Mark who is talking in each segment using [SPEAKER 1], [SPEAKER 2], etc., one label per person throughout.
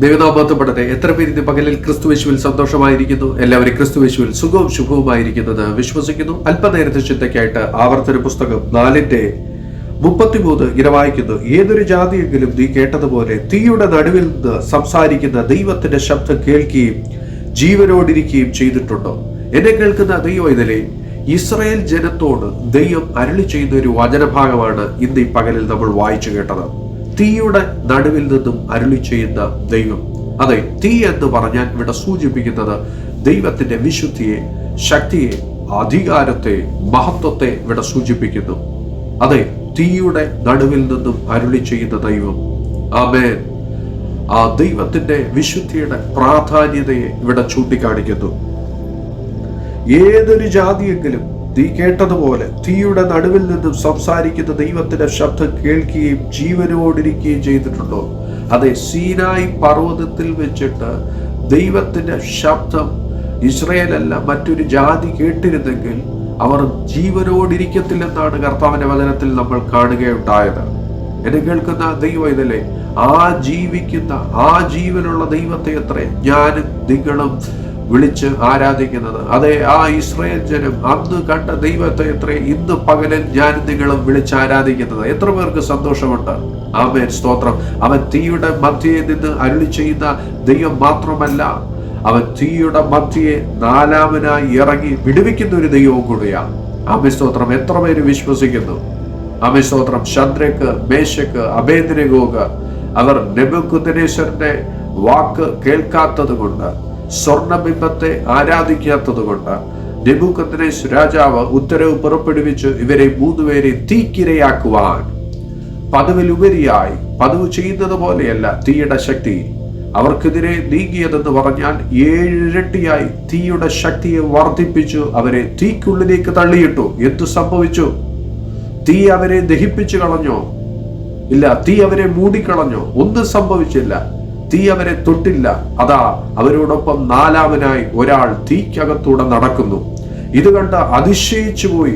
[SPEAKER 1] ദൈവനാമത്തപ്പെടട്ടെ എത്ര പേര് ഇന്ന് പകലിൽ ക്രിസ്തുവേശുവിൽ സന്തോഷമായിരിക്കുന്നു? എല്ലാവരും ക്രിസ്തുവേശുവിൽ സുഖവും ശുഭവുമായിരിക്കുന്നത് വിശ്വസിക്കുന്നു. അല്പനേരത്തെ ചിന്തയ്ക്കായിട്ട് ആവർത്തന പുസ്തകം നാലിന്റെ മുപ്പത്തിമൂന്ന് ഇങ്ങനെ വായിക്കുന്നു. ഏതൊരു ജാതിയെങ്കിലും നീ കേട്ടതുപോലെ തീയുടെ നടുവിൽ നിന്ന് സംസാരിക്കുന്ന ദൈവത്തിന്റെ ശബ്ദം കേൾക്കുകയും ജീവനോടിരിക്കുകയും ചെയ്തിട്ടുണ്ടോ? എന്നെ കേൾക്കുന്ന ദൈവം ഇതിലെ ഇസ്രയേൽ ജനത്തോട് ദൈവം അരുളി ചെയ്യുന്ന ഒരു വചനഭാഗമാണ് ഇന്ന് ഈ പകലിൽ നമ്മൾ വായിച്ചു കേട്ടത്. തീയുടെ നടുവിൽ നിന്നും അരുളി ചെയ്യുന്ന ദൈവം. അതെ തീ എന്ന് പറഞ്ഞാൽ ഇവിടെ സൂചിപ്പിക്കുന്നത് ദൈവത്തിന്റെ വിശുദ്ധിയെ ശക്തിയെ അധികാരത്തെ മഹത്വത്തെ ഇവിടെ സൂചിപ്പിക്കുന്നു. അതെ തീയുടെ നടുവിൽ നിന്നും അരുളി ചെയ്യുന്ന ദൈവം. ആമേൻ. ആ ദൈവത്തിന്റെ വിശുദ്ധിയുടെ പ്രാധാന്യതയെ ഇവിടെ ചൂണ്ടിക്കാണിക്കുന്നു. ഏതൊരു ജാതിയെങ്കിലും നീ കേട്ടതുപോലെ തീയുടെ നടുവിൽ നിന്നും സംസാരിക്കുന്ന ദൈവത്തിന്റെ ശബ്ദം കേൾക്കുകയും ജീവനോടിരിക്കുകയും ചെയ്തിട്ടുണ്ടോ? അതെ സീനായി പർവതത്തിൽ വെച്ചിട്ട് ദൈവത്തിന്റെ ശബ്ദം ഇസ്രയേലല്ല മറ്റൊരു ജാതി കേട്ടിരുന്നെങ്കിൽ അവർ ജീവനോടിരിക്കത്തില്ലെന്നാണ് കർത്താവിന്റെ വചനത്തിൽ നമ്മൾ കാണുകയുണ്ടായത്. എന്നെ കേൾക്കുന്ന ദൈവം ഇതല്ലേ ആ ജീവിക്കുന്ന ആ ജീവനുള്ള ദൈവത്തെ എത്ര? ഞാനും നിങ്ങളും വിളിച്ച് ആരാധിക്കുന്നത്. അതെ ആ ഇസ്രയേൽ ജനം അന്ന് കണ്ട ദൈവത്തെ എത്ര ഇന്ന് പകലിൽ ഞാൻ നിങ്ങളും വിളിച്ച് ആരാധിക്കുന്നത്. എത്ര പേർക്ക് സന്തോഷമുണ്ട്? ആമേൻ. സ്തോത്രം. അവൻ തീയുടെ മധ്യയിൽ നിന്ന് അരുളി ചെയ്യുന്ന ദൈവം മാത്രമല്ല അവൻ തീയുടെ മധ്യയെ നാലാമനായി ഇറങ്ങി വിടുവിക്കുന്ന ഒരു ദൈവവും കൂടിയാണ്. ആമേ സ്തോത്രം. എത്ര പേര് വിശ്വസിക്കുന്നു? ആമേ സ്തോത്രം. ശദ്രക്ക് മേശക്ക് അഭേന്ദ്രഗോഗ് അവർ നെബുക്കുദ്നേശ്വരന്റെ വാക്ക് കേൾക്കാത്തത് കൊണ്ട് സ്വർണബിംബത്തെ ആരാധിക്കാത്തത് കൊണ്ട് നെബുക്കദ്നേശ് രാജാവ് ഉത്തരവ് പുറപ്പെടുവിച്ച് ഇവരെ മൂന്നുപേരെ തീക്കിരയാക്കുവാൻ പതിവിലുപരിയായി പതിവ് ചെയ്യുന്നത് പോലെയല്ല തീയുടെ ശക്തി. അവർക്കെതിരെ നീങ്ങിയതെന്ന് പറഞ്ഞാൽ ഏഴിരട്ടിയായി തീയുടെ ശക്തിയെ വർദ്ധിപ്പിച്ചു അവരെ തീക്കുള്ളിലേക്ക് തള്ളിയിട്ടു. എന്തു സംഭവിച്ചു? തീ അവരെ ദഹിപ്പിച്ചു കളഞ്ഞോ? ഇല്ല തീ അവരെ മൂടിക്കളഞ്ഞോ? ഒന്നും സംഭവിച്ചില്ല. തീ അവരെ തൊട്ടില്ല. അതാ അവരോടൊപ്പം നാലാമനായി ഒരാൾ തീക്കകത്തൂടെ നടക്കുന്നു. ഇത് കണ്ട് അതിശയിച്ചു പോയി.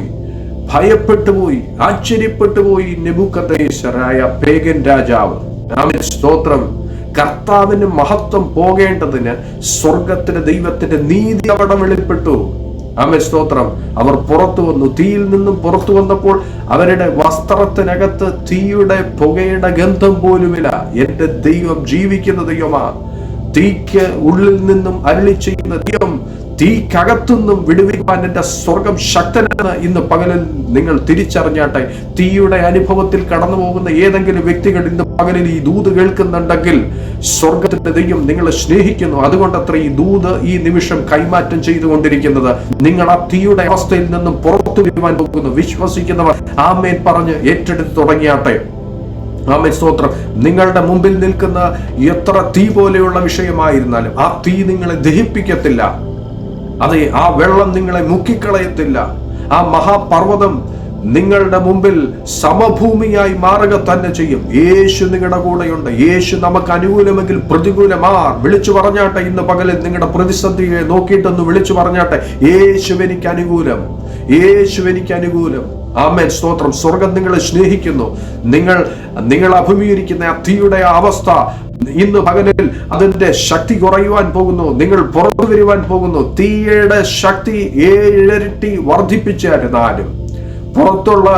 [SPEAKER 1] ഭയപ്പെട്ടു പോയി. ആശ്ചര്യപ്പെട്ടു പോയി നെബുക്കതേശ്വരായ പേഗൻ രാജാവ്. രാമൻ സ്തോത്രം. കർത്താവിന് മഹത്വം പോകേണ്ടതിന് സ്വർഗത്തിന്റെ ദൈവത്തിന്റെ നീതി അവിടെ വെളിപ്പെട്ടു. ആമേ സ്തോത്രം. അവർ പുറത്തു വന്നു. തീയിൽ നിന്നും പുറത്തു വന്നപ്പോൾ അവരുടെ വസ്ത്രത്തിനകത്ത് തീയുടെ പുകയുടെ ഗന്ധം പോലുമില്ല. എന്റെ ദൈവം ജീവിക്കുന്ന ദൈവമാ തീക്ക് ഉള്ളിൽ നിന്നും അരളി ചെയ്യുന്ന ദൈവം തീക്കകത്തുനിന്നും വിടുവിക്കാൻ എന്റെ സ്വർഗം ശക്തനാണ് ഇന്ന് പകലിൽ നിങ്ങൾ തിരിച്ചറിഞ്ഞാട്ടെ. തീയുടെ അനുഭവത്തിൽ കടന്നു പോകുന്ന ഏതെങ്കിലും വ്യക്തികൾ ഇന്ന് പകലിൽ ഈ ദൂത് കേൾക്കുന്നുണ്ടെങ്കിൽ സ്വർഗത്തിന്റെ ദൈവം നിങ്ങളെ സ്നേഹിക്കുന്നു. അതുകൊണ്ടത്ര ഈ ദൂത് ഈ നിമിഷം കൈമാറ്റം ചെയ്തുകൊണ്ടിരിക്കുന്നത്. നിങ്ങൾ ആ തീയുടെ അവസ്ഥയിൽ നിന്നും പുറത്തു വരുവാൻ പോകുന്നു. വിശ്വസിക്കുന്നവർ ആമേൻ പറഞ്ഞ് ഏറ്റെടുത്ത് തുടങ്ങിയാട്ടെ. ആമേ സ്തോത്രം. നിങ്ങളുടെ മുമ്പിൽ നിൽക്കുന്ന എത്ര തീ പോലെയുള്ള വിഷയമായിരുന്നാലും ആ തീ നിങ്ങളെ ദഹിപ്പിക്കത്തില്ല. അതെ ആ വെള്ളം നിങ്ങളെ മുക്കിക്കളയത്തില്ല. ആ മഹാപർവതം നിങ്ങളുടെ മുമ്പിൽ സമഭൂമിയായി മാറുക തന്നെ ചെയ്യും. യേശു നിങ്ങളുടെ കൂടെയുണ്ട്. യേശു നമുക്ക് അനുകൂലമെങ്കിൽ പ്രതികൂലമാർ. വിളിച്ചു പറഞ്ഞാട്ടെ ഇന്ന് പകലിൽ നിങ്ങളുടെ പ്രതിസന്ധിയെ നോക്കിയിട്ടൊന്ന് വിളിച്ചു പറഞ്ഞാട്ടെ. യേശു എനിക്ക് അനുകൂലം. യേശു എനിക്ക് അനുകൂലം. ആമേൻ. സ്തോത്രം. സ്വർഗം നിങ്ങളെ സ്നേഹിക്കുന്നു. നിങ്ങൾ നിങ്ങൾ അഭിമുഖീകരിക്കുന്ന ആ അവസ്ഥ ഇന്ന് പകലിൽ അതിന്റെ ശക്തി കുറയുവാൻ പോകുന്നു. നിങ്ങൾ പുറത്തു വരുവാൻ പോകുന്നു. തീയുടെ ശക്തി ഏഴരട്ടി വർദ്ധിപ്പിച്ചായിരുന്നാലും പുറത്തുള്ള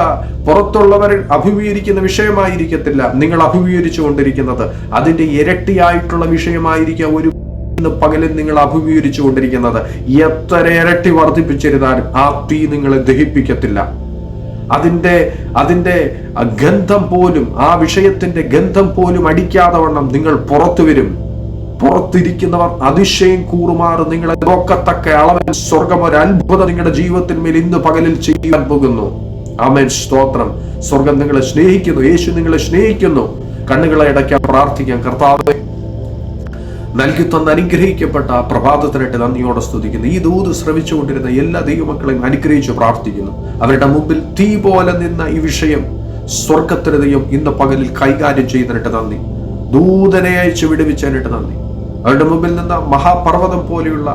[SPEAKER 1] പുറത്തുള്ളവർ അഭിമുഖീകരിക്കുന്ന വിഷയമായിരിക്കത്തില്ല നിങ്ങൾ അഭിമുഖീകരിച്ചു കൊണ്ടിരിക്കുന്നത് അതിന്റെ ഇരട്ടിയായിട്ടുള്ള വിഷയമായിരിക്കാം ഒരു പകലിൽ നിങ്ങൾ അഭിമുഖീകരിച്ചു കൊണ്ടിരിക്കുന്നത് എത്ര ഇരട്ടി വർദ്ധിപ്പിച്ചിരുന്നാലും ആ തീ നിങ്ങളെ ദഹിപ്പിക്കത്തില്ല. അതിന്റെ അതിന്റെ ഗന്ധം പോലും ആ വിഷയത്തിന്റെ ഗന്ധം പോലും അടിക്കാതെ വണ്ണം നിങ്ങൾ പുറത്തു വരും. പുറത്തിരിക്കുന്നവർ അതിശയം കൂറുമാറും നിങ്ങളെ നോക്കത്തക്ക അളവൻ സ്വർഗം ഒരു അത്ഭുതം നിങ്ങളുടെ ജീവിതത്തിൽ മേൽ ഇന്ന് പകലിൽ ചെയ്യാൻ പോകുന്നു. ആമേൻ. സ്തോത്രം. സ്വർഗം നിങ്ങളെ സ്നേഹിക്കുന്നു. യേശു നിങ്ങളെ സ്നേഹിക്കുന്നു. കണ്ണുകളെ അടയ്ക്കാൻ പ്രാർത്ഥിക്കാം. കർത്താവെ നൽകി തന്ന അനുഗ്രഹിക്കപ്പെട്ട ആ പ്രഭാതത്തിനായിട്ട് നന്ദിയോടെ സ്തുതിക്കുന്നു. ഈ ദൂത് ശ്രമിച്ചുകൊണ്ടിരുന്ന എല്ലാ ദൈവമക്കളെയും അനുഗ്രഹിച്ച് പ്രാർത്ഥിക്കുന്നു. അവരുടെ മുമ്പിൽ തീ പോലെ നിന്ന ഈ വിഷയം സ്വർഗത്തിന് ദൈവം ഇന്ന് പകലിൽ കൈകാര്യം ചെയ്യുന്നതിനായിട്ട് നന്ദി. ദൂതനെ അയച്ച് വിടുവിച്ചതിനായിട്ട് നന്ദി. അവരുടെ മുമ്പിൽ നിന്ന് മഹാപർവതം പോലെയുള്ള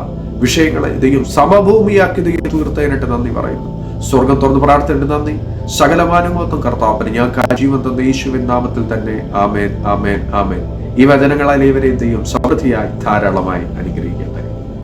[SPEAKER 1] വിഷയങ്ങളെ ദൈവം സമഭൂമിയാക്കി ദൈവം തീർത്തതിനായിട്ട് നന്ദി പറയുന്നു. സ്വർഗം തുറന്ന് പ്രാർത്ഥനയുടെ നന്ദി. സകലമാനുമൊത്തും കർത്താപ്പന് ഞാൻ ജീവൻ തന്ന യേശുവിൻ നാമത്തിൽ തന്നെ ആമേൻ ആമേൻ ആമേൻ. ഈ വചനങ്ങളാൽ ഇവരെ ദൈവം സമൃദ്ധിയായി ധാരാളമായി അനുഗ്രഹിക്കട്ടെ.